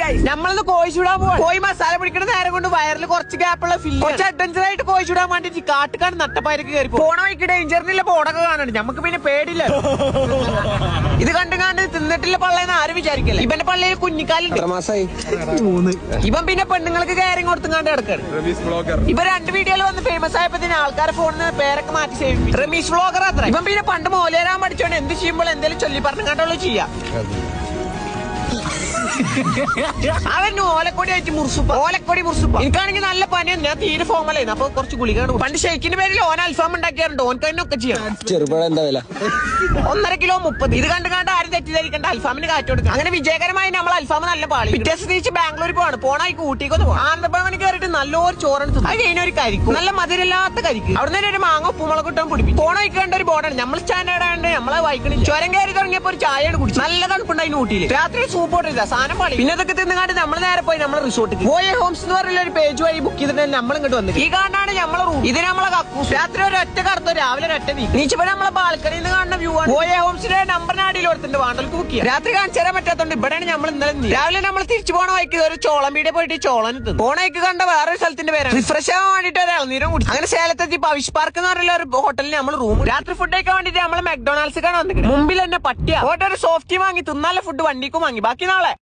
Guys നമ്മളിന്ന് കോഴി ചൂടാൻ പോവാ. കോഴി മസാല പിടിക്കുന്ന നേരം കൊണ്ട് വയറിൽ കുറച്ച് ഗ്യാപ്പുള്ള ഫില്ല് കുറച്ച് അഡ്വഞ്ചർ ആയിട്ട് കോഴി ചൂടാൻ വേണ്ടിട്ട് കാട്ടുകാണ് നട്ടപ്പായർക്ക് കയറി പോണ വഴിക്ക് ഡേഞ്ചറിനില്ല പോണൊക്കെ കാണുന്നുണ്ട് നമുക്ക് പിന്നെ പേടില്ല. ഇത് കണ്ടു കണ്ട് തിന്നിട്ടില്ല പള്ളയെന്ന് ആരും വിചാരിക്കില്ല? ഇവന്റെ പള്ളിയിൽ കുഞ്ഞിക്കാലുണ്ട്. ഇവൻ പിന്നെ പെണ്ണുങ്ങൾക്ക് കയറി കൊടുത്തും കണ്ട് കിടക്കാണ്. ഇവ രണ്ട് വീഡിയോയിൽ വന്ന് ഫേമസ് ആയപ്പോ തന്നെ ആൾക്കാരെ ഫോണിൽ നിന്ന് പേരൊക്കെ മാറ്റി സേവ് റമീഷ് വ്ളോഗർ അത്ര. ഇവൻ പിന്നെ പണ്ട് മോലേരാൻ പഠിച്ചോണ്ട് എന്ത് ചെയ്യുമ്പോൾ എന്തെങ്കിലും ചൊല്ലി പറഞ്ഞു കണ്ടുള്ളൂ ചെയ്യാം. അവൻ ഓലക്കൊടി ആയിട്ട് മുറിസുപ്പ. ഓലക്കൊടി മുറിസുപ്പ. എനിക്കാണെങ്കിൽ നല്ല പനിയാണ് ഞാൻ തീരെ ഫോമലായിരുന്നു അപ്പൊ കുറച്ച് ഗുളികയാണ് പണ്ട് ഷെയ്ക്കിന്റെ പേരിൽ ഓൻ അൽഫാം ഉണ്ടാക്കിയാറുണ്ട്. ഓൻ കഴിഞ്ഞൊക്കെ ചെയ്യാം. ചെറുപഴം എന്താ വില? ഒന്നര കിലോ മുപ്പത്. ഇത് കണ്ട് കണ്ട് ആരും തെറ്റിദ്ധരിക്കണ്ട. അൽഫാമിന് കാറ്റ് കൊടുക്കുക അങ്ങനെ വിജയകരമായി നമ്മൾ അൽഫാം നല്ല പാളി. പിറ്റേസ് തിരിച്ച് ബാംഗ്ലൂർ പോവാണ്. പോണായി കൂട്ടിക്കൊന്ന് പോകാം ആനന്ദഭവന് കയറിയിട്ട് നല്ലൊരു ചോറാണ് തിന്നത്. അത് കഴിഞ്ഞ ഒരു കരിക്കും. നല്ല മധുരമില്ലാത്ത കരിക്ക്. അവിടെ നിന്ന് ഒരു മാങ്ങ ഉപ്പുമുളക് ഇട്ടാൻ പിടിപ്പിക്കും പോണ കണ്ട ഒരു ബോർഡാണ്. നമ്മൾ സ്റ്റാൻഡേർഡ് ആയതുകൊണ്ട് നമ്മളെ വായിക്കണില്ല ചുരം കയറി തുടങ്ങിയപ്പോ ഒരു ചായയാണ് കുടിച്ചു. നല്ല തണുപ്പുണ്ടായി ഊട്ടിയിൽ രാത്രി സൂപ്പ് ഓട്ടില്ല സാധനം പാളി പിന്നെ ഇതൊക്കെ തിന്നുകാണ്ട് നമ്മൾ നേരെ പോയി നമ്മളെ റിസോർട്ടിൽ പോയ ഹോംസ് എന്ന് പറയുന്ന ഒരു പേജ് വഴി ബുക്ക് ചെയ്തിട്ട് നമ്മൾ ഇങ്ങോട്ട് വന്നു ഈ കാണാണ് നമ്മളെ റൂം ഇത് നമ്മളെ കക്കൂസ് രാത്രി ഒരു ഒറ്റ കടത്തോ രാവിലെ ഒരൊറ്റ നീ നീച്ചപ്പോ നമ്മളെ ബാൽക്കണിയിൽ നിന്ന് കാണുന്ന വ്യൂ ആണ്. പോയ ഹോംസിന്റെ നമ്പറിന് അടിയിൽ കൊടുത്തിട്ടുണ്ട് വാണ്ടൽക്ക് ബുക്ക് ചെയ്യാം. രാത്രി കാണിച്ചു തരാൻ പറ്റാത്തോണ്ട് ഇവിടെയാണ് നമ്മൾ ഇന്നലെ നീ രാവിലെ നമ്മൾ തിരിച്ചു പോണ വൈക്ക് ഒരു ചോളം വീടെ പോയിട്ട് ചോളം എത്തുന്നു പോണേക്ക് കണ്ട വേറൊരു സ്ഥലത്തിന്റെ പേരാണ്. റിഫ്രഷ് ആവാൻ വേണ്ടിട്ട് ഒരു ഇളനീരം കുടിച്ചു. അങ്ങനെ സേലത്തെത്തി പവിഷ് പാർക്ക് എന്ന് പറയുന്ന ഒരു ഹോട്ടലിൽ നമ്മൾ റൂം രാത്രി ഫുഡ് കഴിക്കാൻ വേണ്ടിട്ട് നമ്മൾ മെക്ഡൊണാൾഡ്സ് കാണാൻ വന്നിട്ടുണ്ട് മുമ്പിൽ തന്നെ പട്ടിയ. ഒരു സോഫ്റ്റി വാങ്ങി തിന്നാലെ ഫുഡ് വണ്ടിക്കും വാങ്ങി. ബാക്കി നാളെ.